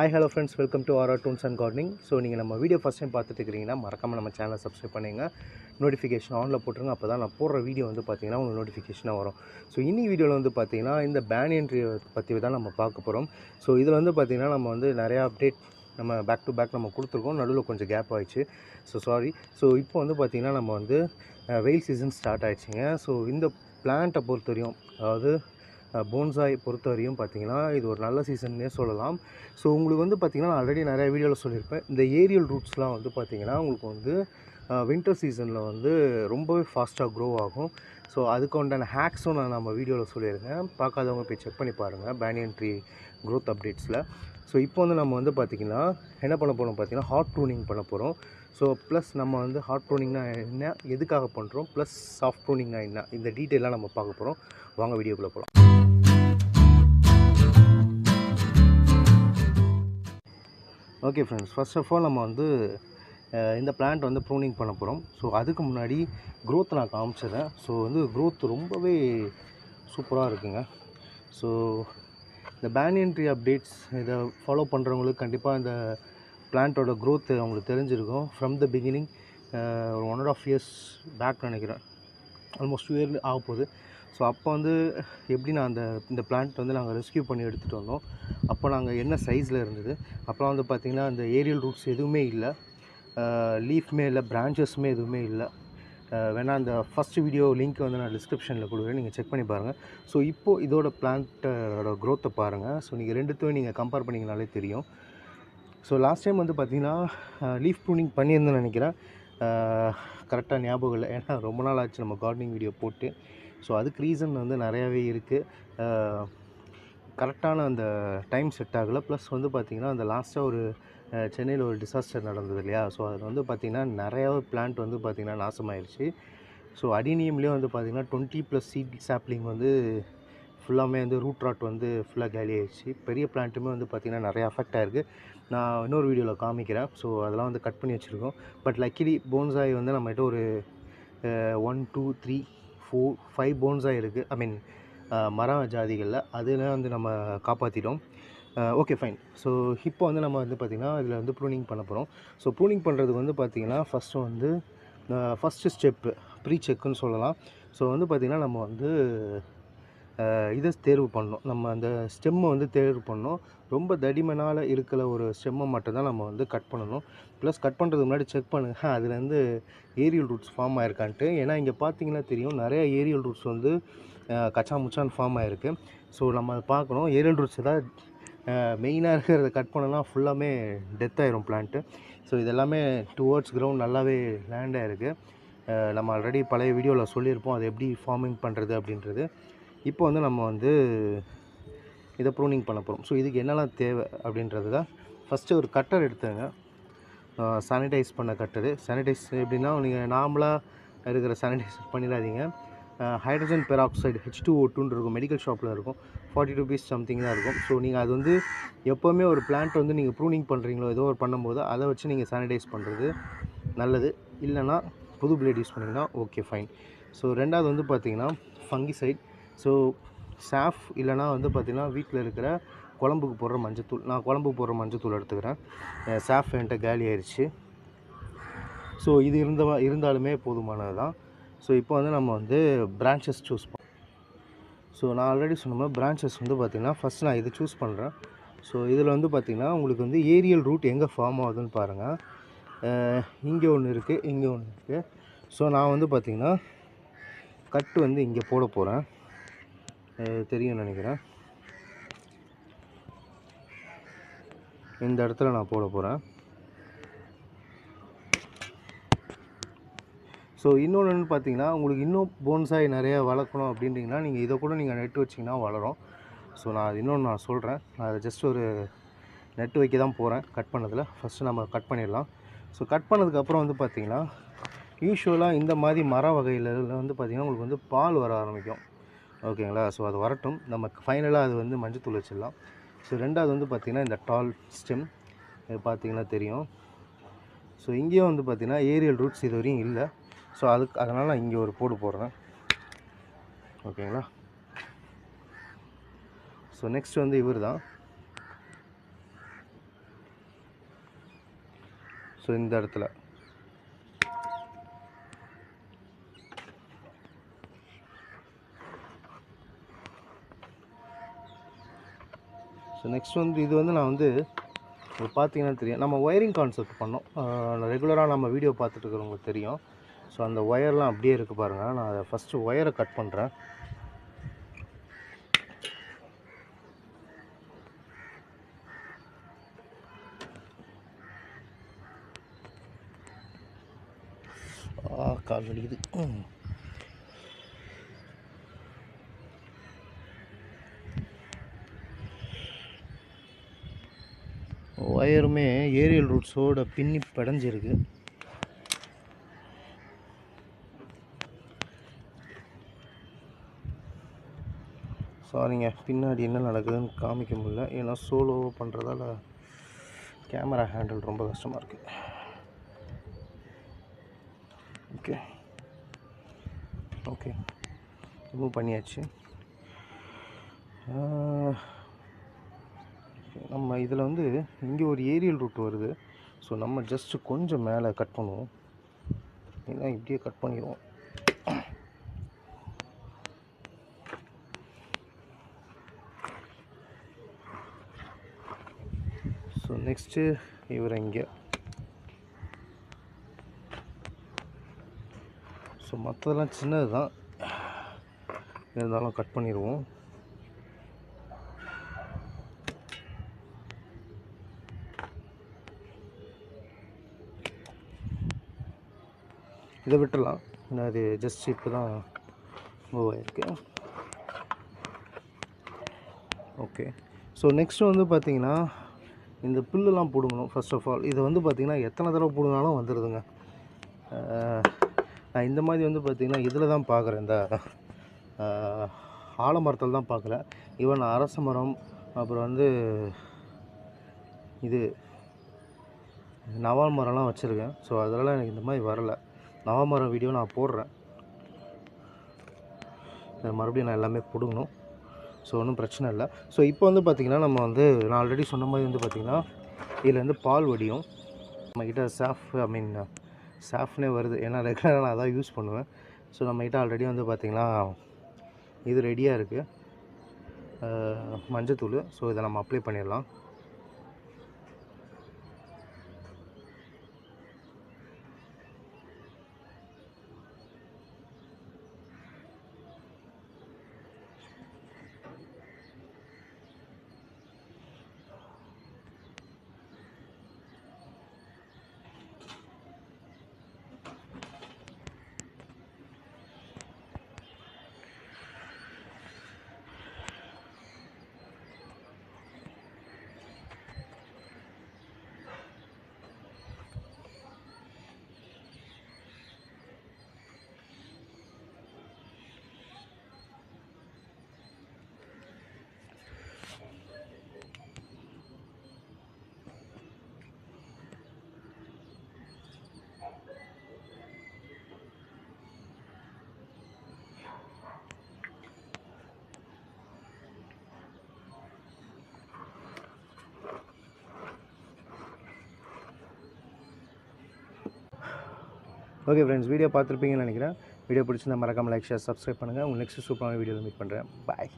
Hi hello friends welcome to R toons and gardening so நீங்கள் நம்ம video first time பார்த்துட்டு இருக்கிறீங்கன்னா மறக்காமல் நம்ம சேனலை சப்ஸ்கிரைப் பண்ணுங்க நோட்டிஃபிகேஷன் ஆனில் போட்டுருங்க. அப்போ தான் நான் போடுற வீடியோ வந்து பார்த்தீங்கன்னா உங்களுக்கு நோட்டிஃபிகேஷனாக வரும். ஸோ இனி வீடியோவில் வந்து பார்த்தீங்கன்னா இந்த பேனியன் ட்ரீ பற்றி தான் நம்ம பார்க்க போகிறோம் ஸோ இதில் வந்து பார்த்தீங்கன்னா நம்ம வந்து நிறையா அப்டேட் நம்ம பேக் டு பேக் நம்ம கொடுத்துருக்கோம். நடுவில் கொஞ்சம் கேப் ஆயிடுச்சு. ஸோ சாரி ஸோ இப்போ வந்து பார்த்திங்கன்னா நம்ம வந்து வெயில் சீசன் ஸ்டார்ட் ஆயிடுச்சுங்க. ஸோ இந்த பிளான்ட்டை பொறுத்தவரையும் அதாவது போன்சாய் பொறுத்தவரையும் பார்த்தீங்கன்னா இது ஒரு நல்ல சீசன்னே சொல்லலாம். ஸோ உங்களுக்கு வந்து பார்த்திங்கன்னா ஆல்ரெடி நிறைய வீடியோவில் சொல்லியிருப்பேன். இந்த ஏரியல் ரூட்ஸ்லாம் வந்து பார்த்திங்கன்னா உங்களுக்கு வந்து வின்டர் சீசனில் வந்து ரொம்பவே ஃபாஸ்ட்டாக க்ரோ ஆகும். ஸோ அதுக்கு உண்டான ஹேக்ஸும் நான் நம்ம வீடியோவில் சொல்லியிருக்கேன். பார்க்காதவங்க போய் செக் பண்ணி பாருங்கள் பேனியன் ட்ரீ க்ரோத் அப்டேட்ஸில் ஸோ இப்போ வந்து நம்ம வந்து பார்த்திங்கன்னா என்ன பண்ண போகிறோம் பார்த்திங்கன்னா ஹாட் ட்ரூனிங் பண்ண போகிறோம் ஸோ ப்ளஸ் நம்ம வந்து ஹாட் ட்ரூனிங்னா என்ன எதுக்காக பண்ணுறோம் ப்ளஸ் சாஃப்ட் ட்ரூனிங்னா என்ன? இந்த டீட்டெயிலாக நம்ம பார்க்க போகிறோம் வாங்க வீடியோக்குள்ளே போகலாம் okay friends first of all நம்ம வந்து இந்த பிளான்ட் வந்து ப்ரூனிங் பண்ண போகிறோம் ஸோ அதுக்கு முன்னாடி க்ரோத் நான் காமிச்சிடுறேன். ஸோ வந்து க்ரோத் ரொம்பவே சூப்பராக இருக்குங்க. ஸோ இந்த பேனியன் ட்ரீ அப்டேட்ஸ் இதை ஃபாலோ பண்ணுறவங்களுக்கு கண்டிப்பாக இந்த பிளான்ட்டோட க்ரோத் அவங்களுக்கு தெரிஞ்சிருக்கும். ஃப்ரம் த பிகினிங் ஒரு one and half years back நினைக்கிறேன். ஆல்மோஸ்ட் டூ இயர் ஆக போகுது. ஸோ அப்போ வந்து எப்படி நான் அந்த இந்த பிளான்ட் வந்து நாங்கள் ரெஸ்க்யூ பண்ணி எடுத்துகிட்டு வந்தோம். அப்போ நாங்கள் என்ன சைஸில் இருந்தது? அப்புறம் வந்து பார்த்திங்கன்னா அந்த ஏரியல் ரூட்ஸ் எதுவுமே இல்லை. லீஃப்மே இல்லை பிரான்ச்சஸுமே எதுவுமே இல்லை. வேணால் அந்த ஃபஸ்ட் வீடியோ லிங்க் வந்து நான் டிஸ்கிரிப்ஷனில் கொடுக்குறேன். நீங்கள் செக் பண்ணி பாருங்கள் ஸோ இப்போது இதோட பிளான்ட்டோட க்ரோத்தை பாருங்கள் ஸோ நீங்கள் ரெண்டுத்தையும் நீங்கள் கம்பேர் பண்ணிங்கனாலே தெரியும். ஸோ லாஸ்ட் டைம் வந்து பார்த்திங்கன்னா லீஃப் ப்ரூனிங் பண்ணியிருந்தேன்னு நினைக்கிறேன். கரெக்டாக ஞாபகம் இல்லை. ஏன்னா ரொம்ப நாள் ஆச்சு நம்ம கார்டனிங் வீடியோ போட்டு. ஸோ அதுக்கு ரீசன் வந்து நிறையாவே இருக்குது கரெக்டான அந்த டைம் செட் ஆகலை. ப்ளஸ் வந்து பார்த்திங்கன்னா அந்த லாஸ்ட்டாக ஒரு சென்னையில் ஒரு டிசாஸ்டர் நடந்தது இல்லையா? ஸோ அதில் வந்து பார்த்திங்கன்னா நிறையாவே பிளான்ட் வந்து பார்த்திங்கன்னா நாசமாயிருச்சு. ஸோ அடினியம்லேயே வந்து பார்த்திங்கன்னா டுவெண்ட்டி ப்ளஸ் சீட் சாப்ளிங் வந்து ஃபுல்லாமே வந்து ரூட் ராட் வந்து ஃபுல்லாக காலி ஆயிடுச்சு பெரிய பிளான்ட்டுமே வந்து பார்த்திங்கன்னா நிறைய அஃபெக்ட் ஆயிருக்கு. நான் இன்னொரு வீடியோவில் காமிக்கிறேன். ஸோ அதெல்லாம் வந்து கட் பண்ணி வச்சுருக்கோம். பட் லக்கிலி போன்சாய் வந்து நம்மகிட்ட ஒரு one two three four five போன்ஸாக இருக்குது ஐ மீன் மர ஜாதிகளில். அதில் வந்து நம்ம காப்பாற்றிட்டோம் ஓகே ஃபைன் ஸோ இப்போ வந்து நம்ம வந்து பார்த்திங்கன்னா இதில் வந்து ப்ரூனிங் பண்ண போகிறோம் ஸோ ப்ரூனிங் பண்ணுறதுக்கு வந்து பார்த்திங்கன்னா ஃபஸ்ட்டு வந்து ஃபஸ்ட்டு ஸ்டெப்பு ப்ரீ செக்குன்னு சொல்லலாம். ஸோ வந்து பார்த்திங்கன்னா நம்ம வந்து இதை தேர்வு பண்ணணும். நம்ம அந்த ஸ்டெம்மை வந்து தேர்வு பண்ணணும். ரொம்ப தடிமனால் இருக்கிற ஒரு ஸ்டெம்மை மட்டும்தான் நம்ம வந்து கட் பண்ணணும். ப்ளஸ் கட் பண்ணுறதுக்கு முன்னாடி செக் பண்ணுங்கள் அதுலேருந்து ஏரியல் ரூட்ஸ் ஃபார்ம் ஆயிருக்கான்ட்டு. ஏன்னா இங்கே பார்த்தீங்கன்னா தெரியும் நிறைய ஏரியல் ரூட்ஸ் வந்து கச்சா முச்சான் ஃபார்ம் ஆயிருக்கு. ஸோ நம்ம அதை பார்க்கணும். ஏரியல் ரூட்ஸ் ஏதாவது மெயினாக இருக்கிறத கட் பண்ணலாம் ஃபுல்லாமே டெத் ஆயிரும் பிளான்ட்டு ஸோ இதெல்லாமே டுவர்ட்ஸ் கிரவுண்ட் நல்லாவே லேண்ட் ஆயிருக்கு. நம்ம ஆல்ரெடி பழைய வீடியோவில் சொல்லியிருப்போம். அது எப்படி ஃபார்மிங் பண்ணுறது அப்படின்றது. இப்போ வந்து நம்ம வந்து இதை ப்ரூனிங் பண்ண போகிறோம் ஸோ இதுக்கு என்னெல்லாம் தேவை அப்படின்றது தான் ஃபஸ்ட்டு ஒரு கட்டர் எடுத்துங்க சானிடைஸ் பண்ண கட்டரு சானிடைஸ் எப்படின்னா நீங்கள் நார்மலாக இருக்கிற சானிடைசர் பண்ணிடாதீங்க. Hydrogen peroxide H two O டூன்னு இருக்கும். மெடிக்கல் ஷாப்பில் இருக்கும். ஃபார்ட்டி ருபீஸ் சம்திங் தான் இருக்கும். ஸோ நீங்கள் அது வந்து எப்போவுமே ஒரு பிளான்ட் வந்து நீங்கள் ப்ரூனிங் பண்ணுறீங்களோ ஏதோ ஒரு பண்ணும்போது அதை வச்சு நீங்கள் சானிடைஸ் பண்ணுறது நல்லது. இல்லைன்னா புது பிளேட் யூஸ் பண்ணிங்கன்னா ஓகே ஃபைன் ஸோ ரெண்டாவது வந்து பார்த்தீங்கன்னா ஃபங்கிசைட் ஸோ சாஃப் இல்லைனா வந்து பார்த்திங்கன்னா வீட்டில் இருக்கிற குழம்புக்கு போடுற மஞ்சத்தூள். நான் குழம்புக்கு போடுற மஞ்சத்தூள் எடுத்துக்கிறேன். சாஃப் என்கிட்ட காலி ஆயிடுச்சு ஸோ இது இருந்த இருந்தாலுமே போதுமானது தான் ஸோ இப்போ வந்து நம்ம வந்து பிரான்ச்சஸ் சூஸ் பண்ண ஸோ நான் ஆல்ரெடி சொன்ன மாதிரி பிரான்ச்சஸ் வந்து பார்த்திங்கன்னா ஃபஸ்ட் நான் இதை சூஸ் பண்ணுறேன் ஸோ இதில் வந்து பார்த்திங்கன்னா உங்களுக்கு வந்து ஏரியல் ரூட் எங்கே ஃபார்ம் ஆகுதுன்னு பாருங்கள் இங்கே ஒன்று இருக்குது இங்கே ஒன்று இருக்குது ஸோ நான் வந்து பார்த்திங்கன்னா கட்டு வந்து இங்கே போட போகிறேன் தெரியும் நினைக்கிறேன். இந்த இடத்துல நான் போட போகிறேன் ஸோ இன்னொன்று பார்த்தீங்கன்னா உங்களுக்கு இன்னும் போன்சாய் நிறைய வளர்க்கணும் அப்படின்றீங்கன்னா நீங்கள் இதை கூட நீங்கள் நெட்டு வச்சிங்கன்னா வளரும். ஸோ நான் அது இன்னொன்று நான் சொல்கிறேன் நான் அதை ஜஸ்ட் ஒரு நெட்டு வைக்க தான் போகிறேன் கட் பண்ணதில். ஃபஸ்ட்டு நம்ம கட் பண்ணிடலாம். ஸோ கட் பண்ணதுக்கப்புறம் வந்து பார்த்திங்கன்னா யூஸ்வலாக இந்த மாதிரி மர வகையில் வந்து பார்த்திங்கன்னா உங்களுக்கு வந்து பால் வர ஆரம்பிக்கும். ஓகேங்களா? ஸோ அது வரட்டும். நம்ம ஃபைனலாக அது வந்து மஞ்சத்தூள் வச்சிடலாம். ஸோ ரெண்டாவது வந்து பார்த்திங்கன்னா இந்த டால் ஸ்டெம் இது பார்த்திங்கன்னா தெரியும். ஸோ இங்கேயும் வந்து பார்த்திங்கன்னா ஏரியல் ரூட்ஸ் இது வரையும் இல்லை. ஸோ அதுக்கு அதனால் நான் இங்கே ஒரு போடு போடுறேன். ஓகேங்களா? ஸோ நெக்ஸ்ட் வந்து இவர் தான் ஸோ இந்த இடத்துல. ஸோ நெக்ஸ்ட் வந்து இது வந்து நான் வந்து பார்த்தீங்கன்னா தெரியும். நம்ம ஒயரிங் கான்செப்ட் பண்ணோம். ரெகுலராக நம்ம வீடியோ பார்த்துட்டு இருக்கிறவங்களுக்கு தெரியும். ஸோ அந்த ஒயர்லாம் அப்படியே இருக்குது பாருங்கள் நான் அதை ஃபஸ்ட்டு ஒயரை கட் பண்ணுறேன் கால் வலிக்குது. ம். ஒயருமே ஏரியல் ரூட்ஸோட பின்னி படைஞ்சிருக்கு. சாரிங்க பின்னாடி என்ன நடக்குதுன்னு காமிக்க முடியல. ஏன்னா சோலோ பண்ணுறதால கேமரா ஹேண்டில் ரொம்ப கஷ்டமாக இருக்குது ஓகே ஓகே ரிமூவ் பண்ணியாச்சு. நம்ம இதில் வந்து இங்கே ஒரு ஏரியல் ரூட் வருது. ஸோ நம்ம ஜஸ்ட்டு கொஞ்சம் மேலே கட் பண்ணுவோம். ஏன்னா இப்படியே கட் பண்ணிடுவோம். ஸோ நெக்ஸ்ட்டு இவர் இங்கே. ஸோ மற்றதெல்லாம் சின்னது தான் இருந்தாலும் கட் பண்ணிடுவோம். இதை விட்டுடலாம். நான் அது ஜஸ்ட் இப்போ தான் மூவ் ஆகிருக்கு ஓகே ஸோ நெக்ஸ்ட் வந்து பார்த்தீங்கன்னா இந்த புல்லுலாம் பிடுங்கணும் ஃபஸ்ட் ஆஃப் ஆல் இதை வந்து பார்த்திங்கன்னா எத்தனை தடவை பிடுங்கினாலும் வந்துடுதுங்க நான் இந்த மாதிரி வந்து பார்த்திங்கன்னா இதில் தான் பார்க்குறேன் இந்த ஆலமரத்தில் தான் பார்க்கல ஈவன் அரச மரம் அப்புறம் வந்து இது நவால் மரம்லாம் வச்சுருக்கேன். ஸோ அதெல்லாம் எனக்கு இந்த மாதிரி வரலை. நவாமரம் வீடியோ நான் போடுறேன். மறுபடியும் நான் எல்லாமே பிடுங்கணும் ஸோ ஒன்றும் பிரச்சனை இல்லை. ஸோ இப்போ வந்து பார்த்திங்கன்னா நம்ம வந்து நான் ஆல்ரெடி சொன்ன மாதிரி வந்து பார்த்திங்கன்னா இதில் வந்து பால் வடியும். நம்மக்கிட்ட சாஃப் ஐ மீன் சாஃப்னே வருது. ஏன்னா ரெகுலராக நான் அதான் யூஸ் பண்ணுவேன். ஸோ நம்மக்கிட்ட ஆல்ரெடி வந்து பார்த்திங்கன்னா இது ரெடியாக இருக்குது மஞ்சத்தூள். ஸோ இதை நம்ம அப்ளை பண்ணிடலாம். ஓகே ஃப்ரெண்ட்ஸ் வீடியோ பார்த்துருப்பீங்கன்னு நினைக்கிறேன். வீடியோ பிடிச்சிருந்தா மறக்காமல் லைக் ஷேர் சப்ஸ்கிரைப் பண்ணுங்கள் உங்கள் நெக்ஸ்ட் சூப்பரான வீடியோவில் மீட் பண்ணுறேன் பாய்